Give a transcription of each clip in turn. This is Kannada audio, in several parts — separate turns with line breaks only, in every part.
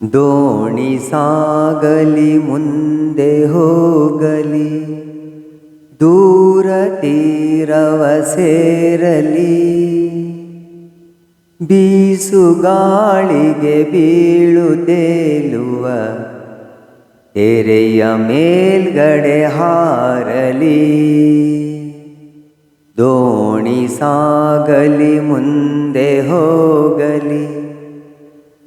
ದೋಣಿ ಸಾಗಲಿ ಮುಂದೆ ಹೋಗಲಿ ದೂರ ತೀರವ ಸೇರಲಿ ಬೀಸುಗಾಳಿಗೆ ಬೀಳು ತೇಲುವ ತೆರೆಯ ಮೇಲ್ಗಡೆ ಹಾರಲಿ ದೋಣಿ ಸಾಗಲಿ ಮುಂದೆ ಹೋಗಲಿ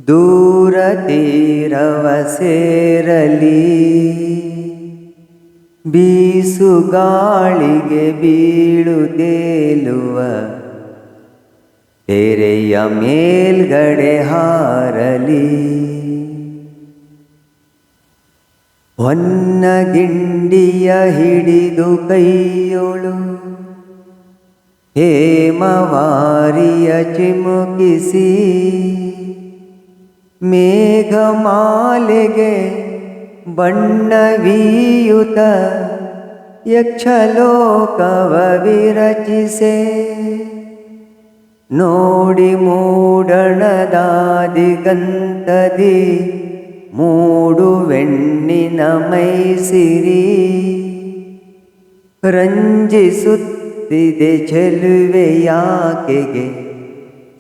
ದೂರ ತೀರವ ಸೇರಲಿ. ಬೀಸುಗಾಳಿಗೆ ಬೀಳು ತೇಲುವ. ತೆರೆಯ ಮೇಲ್ಗಡೆ ಹಾರಲಿ. ಹೊನ್ನಗಿಂಡಿಯ ಹಿಡಿದು ಕೈಯೊಳು. ಹೇಮವಾರಿಯ ಚಿಮುಕಿಸಿ. ಮೇಘಮಾಲೆಗೆ ಬಣ್ಣವೀಯುತ ಯಕ್ಷಲೋಕವ ವಿರಚಿಸೆ ನೋಡಿ ಮೂಡಣದಾದಿಗಂತದಿ ಮೂಡು ಬೆಣ್ಣಿನ ಮೈಸಿರಿ. ರಂಜಿಸುತ್ತಿದೆ ಚೆಲುವೆಯಾಕೆಗೆ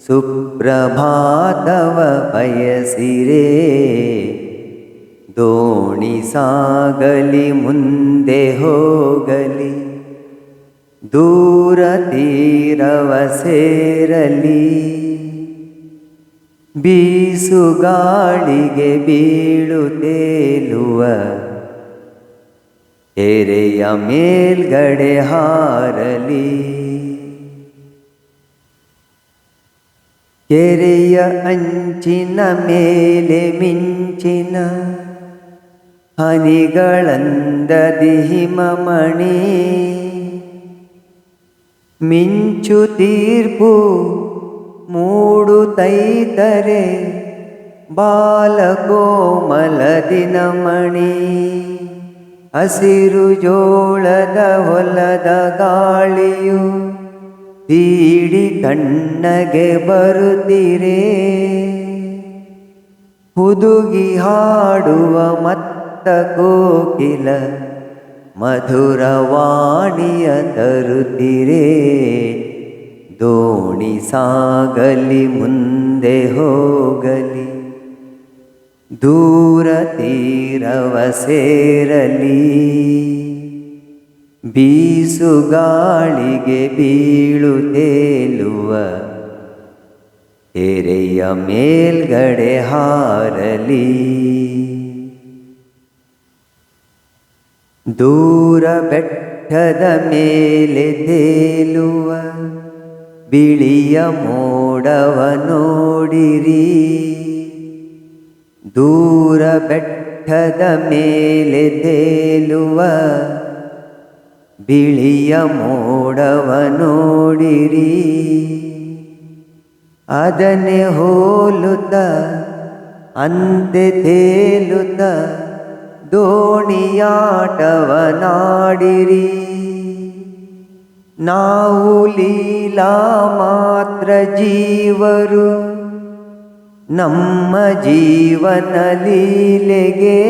ಸುಪ್ರಭಾತವ ಬಯಸಿರೆ. ದೋಣಿ ಸಾಗಲಿ, ಮುಂದೆ ಹೋಗಲಿ. ದೂರ ತೀರವ ಸೇರಲಿ. ಬೀಸುಗಾಳಿಗೆ ಬೀಳು ತೇಲುವ. ಎರೆಯ ಮೇಲ್ಗಡೆ ಹಾರಲಿ. ಕೆರೆಯ ಅಂಚಿನ ಮೇಲೆ ಮಿಂಚಿನ ಹನಿಗಳಂದದಿ ಹಿಮಮಣಿ. ಮಿಂಚು ತೀರ್ಪು ಮೂಡು ತೈತರೆ ಮಣಿ. ಹಸಿರು ಜೋಳದ ಹೊಲದ ಗಾಳಿಯು ತೀಡಿ ಕಣ್ಣಗೆ ಬರುತ್ತಿರೆ? ಹುದುಗಿ ಹಾಡುವ ಮತ್ತ ಕೋಕಿಲ ಮಧುರವಾಣಿಯ ತರುತ್ತಿರೆ? ದೋಣಿ ಸಾಗಲಿ, ಮುಂದೆ ಹೋಗಲಿ, ದೂರ ತೀರವ ಸೇರಲಿ. ಬೀಸುಗಾಳಿಗೆ ತೇಲುವ ತೆರೆಯ ಮೇಲ್ಗಡೆ ಹಾರಲಿ. ದೂರ ಬೆಟ್ಟದ ಮೇಲೆ ತೇಲುವ ಬಿಳಿಯ ಮೋಡವ ನೋಡಿರಿ. ದೂರ ಬೆಟ್ಟದ ಮೇಲೆ ತೇಲುವ ಬಿಳಿಯ ಮೋಡವ ನೋಡಿರಿ. ಅದನ್ನೇ ಹೋಲುತ್ತ, ಅಂತೆ ತೇಲುತ್ತ ದೋಣಿಯಾಟವ ನಾಡಿರಿ ನಾವು ಲೀಲಾ ಮಾತ್ರ ಜೀವರು, ನಮ್ಮ ಜೀವನ ಲೀಲೆಗೆ.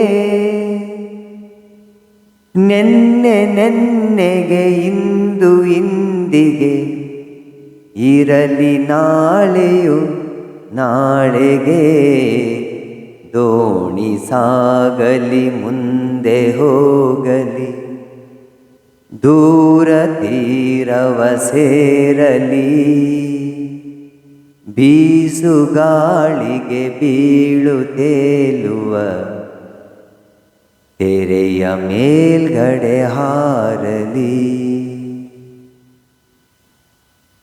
ನೆನ್ನೆ ನೆನ್ನೆಗೆ, ಇಂದು ಇಂದಿಗೆ. ಇರಲಿ ನಾಳೆಯು ನಾಳೆಗೆ. ದೋಣಿ ಸಾಗಲಿ, ಮುಂದೆ ಹೋಗಲಿ. ದೂರ ತೀರವ ಸೇರಲಿ. ಬೀಸುಗಾಳಿಗೆ ಬೀಳು ತೇಲುವ ತೆರೆಯ ಮೇಲ್ಗಡೆ ಹಾರಲಿ